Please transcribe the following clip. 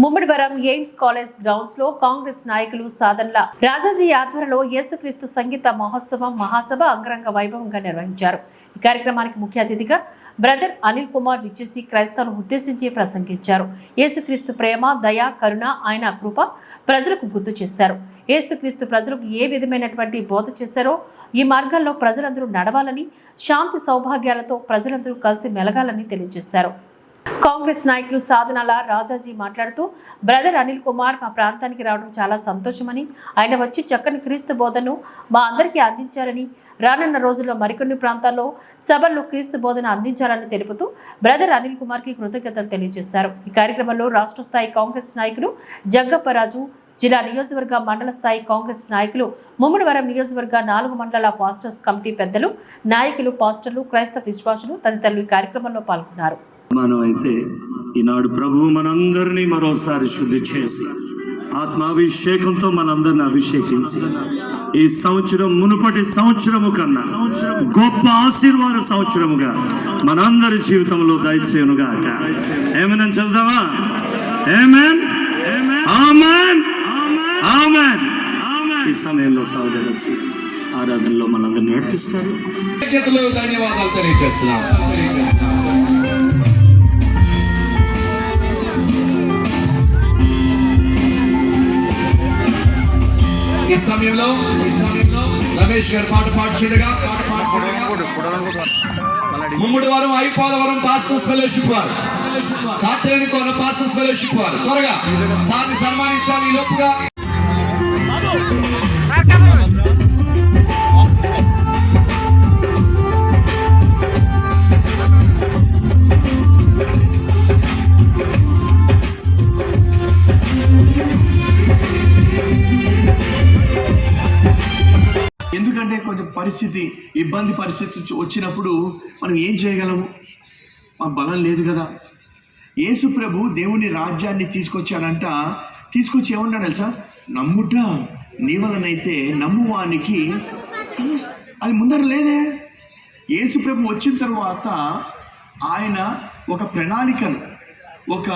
Mummidivaram AIIMS college గ్రౌండ్స్లో కాంగ్రెస్ నాయకులు సాధనల రాజాజీ ఆధ్వర్యంలో యేసుక్రీస్తు సంగీత మహోత్సవం మహాసభ అంగరంగ వైభవంగా నిర్వహించారు. ఈ కార్యక్రమానికి ముఖ్య అతిథిగా బ్రదర్ అనిల్ కుమార్ విచ్చేసి క్రైస్తవులను ఉద్దేశించి ప్రసంగించారు. యేసుక్రీస్తు ప్రేమ దయ కరుణ ఆయన కృప ప్రజలకు గుర్తు చేశారు. యేసుక్రీస్తు ప్రజలకు ఏ విధమైనటువంటి బోధ చేశారో ఈ మార్గంలో ప్రజలందరూ నడవాలని శాంతి సౌభాగ్యాలతో ప్రజలందరూ కలిసి మెలగాలని తెలియజేశారు. కాంగ్రెస్ నాయకులు సాధనాల రాజాజీ మాట్లాడుతూ బ్రదర్ అనిల్ కుమార్ మా ప్రాంతానికి రావడం చాలా సంతోషమని ఆయన వచ్చి చక్కని క్రీస్తు బోధను మా అందరికీ అందించారని రానున్న రోజుల్లో మరికొన్ని ప్రాంతాల్లో సభల్లో క్రీస్తు బోధన అందించాలని తెలుపుతూ బ్రదర్ అనిల్ కుమార్కి కృతజ్ఞతలు తెలియజేశారు ఈ కార్యక్రమంలో రాష్ట్ర స్థాయి కాంగ్రెస్ నాయకులు జగ్గప్పరాజు జిల్లా నియోజకవర్గ మండల స్థాయి కాంగ్రెస్ నాయకులు ముమ్మడివరం నియోజకవర్గ నాలుగు మండల పాస్టర్స్ కమిటీ పెద్దలు నాయకులు పాస్టర్లు క్రైస్తవ విశ్వాసులు తదితరులు ఈ కార్యక్రమంలో పాల్గొన్నారు. మనం అయితే ఈనాడు ప్రభువు మనందరినీ మరోసారి శుద్ధి చేసి ఆత్మాభిషేకంతో మనందరిని అభిషేకించి ఈ సంవత్సరం మునుపటి సంవత్సరము కన్నా గొప్ప ఆశీర్వాద సంవత్సరముగా మనందరి జీవితంలో దయచేయునుగాక. ఏమైనా చెబుదామా? ఏమేన్ ఆమెన్ ఆమెన్ ఈ సమయంలో సహోదరు వచ్చి ఆరాధనలో మనందరిని నడిపిస్తారు. ధన్యవాదాలు తెలియజేస్తున్నాం తెలియజేస్తున్నాం. ఈ సమయంలో ఈ సమయంలో రమేష్ గారు పాట పాడుచుండగా పాట పాడుచుండగా ముమ్మడి వారం ఐపాలవరం పాస్టర్స్ ఫెలోషిప్ వారు. కాత్రేని కోన పాస్టర్స్ ఫెలోషిప్ వారు. త్వరగా సార్ని సన్మానించాలి ఈ లోపుగా. ఎందుకంటే కొంచెం పరిస్థితి ఇబ్బంది పరిస్థితి వచ్చినప్పుడు మనం ఏం చేయగలము? మా బలం లేదు కదా. యేసు ప్రభు దేవుని రాజ్యాన్ని తీసుకొచ్చాడంట. తీసుకొచ్చి ఏమన్నాడు తెలుసా? నమ్ముట నీ వలనైతే నమ్మువానికి అది ముందర లేదే. యేసు ప్రభు వచ్చిన తర్వాత ఆయన ఒక ప్రణాళికను ఒక